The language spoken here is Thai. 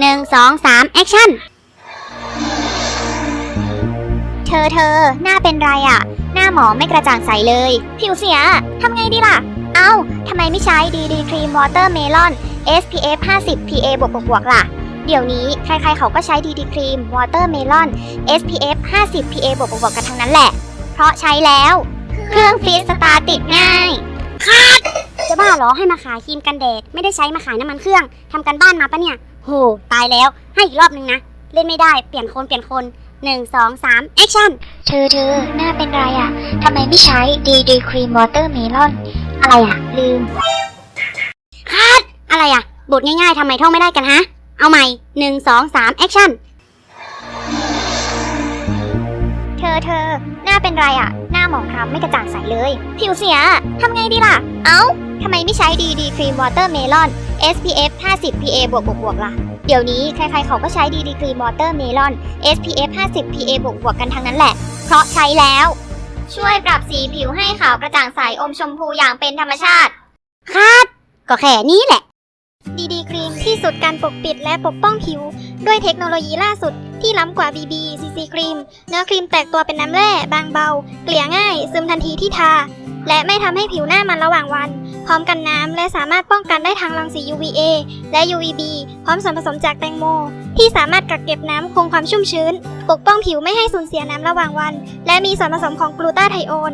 หนึ่งสองสามแอคชั่น เธอเธอ หน้าเป็นไรอะ่ะ หน้าหมอไม่กระจ่างใสเลย ผิวเสีย ทำไงดีล่ะ เอ้าทำไมไม่ใช้ดีดีครีมวอเตอร์เมลอน SPF 50 PA บวกบวกบวกล่ะ เดี๋ยวนี้ใครๆเขาก็ใช้ดีดีครีมวอเตอร์เมลอน SPF 50 PA บวกบวกบวกกันทั้งนั้นแหละ เพราะใช้แล้ว เครื่องฟีสตาร์ติดง่ายจะบ้าเหรอให้มาขายครีมกันแดด ไม่ได้ใช้มาขายน้ำมันเครื่องทำกันบ้านมาปะเนี่ย โห ตายแล้ว ให้อีกรอบนึงนะ เล่นไม่ได้ เปลี่ยนคน เปลี่ยนคนหนึ่งสองสามแอคชั่น เธอเธอหน้าเป็นไรอะ่ะ ทำไมไม่ใช้ดีดีครีมวอเตอร์เมลอน อะไรอะ ลืมคัดอะไรอะ บทง่ายๆทำไมท่องไม่ได้กันฮะ เอาใหม่หนึ่งสองสามแอคชั่น เธอเธอ หน้าเป็นไรอะ หน้าหมองคล้ำไม่กระจ่างใสเลย ผิวเสียทำไงดีล่ะ เอ้าทำไมไม่ใช้ดีดีครีมวอเตอร์เมลอน SPF 50 PA บวกบวกบวกล่ะ เดี๋ยวนี้ใครๆเขาก็ใช้ดีดีครีมวอเตอร์เมลอน SPF 50 PA บวกบวกกันทั้งนั้นแหละ เพราะใช้แล้ว ช่วยปรับสีผิวให้ขาวกระจ่างใสอมชมพูอย่างเป็นธรรมชาติครับก็แค่นี้แหละ ดีดีครีมที่สุดการปกปิดและปกป้องผิว ด้วยเทคโนโลยีล่าสุด ที่ล้ำกว่า BB CC ครีม เนื้อครีมแตกตัวเป็นน้ำแร่ บางเบา เกลี่ยง่าย ซึมทันทีที่ทา และไม่ทำให้ผิวหน้ามันระหว่างวัน พร้อมกันน้ำและสามารถป้องกันได้ทางรังสี UVA และ UVB พร้อมส่วนผสมจากแตงโม ที่สามารถกักเก็บน้ำคงความชุ่มชื้น ปกป้องผิวไม่ให้สูญเสียน้ำระหว่างวัน และมีส่วนผสมของกลูตาไทโอน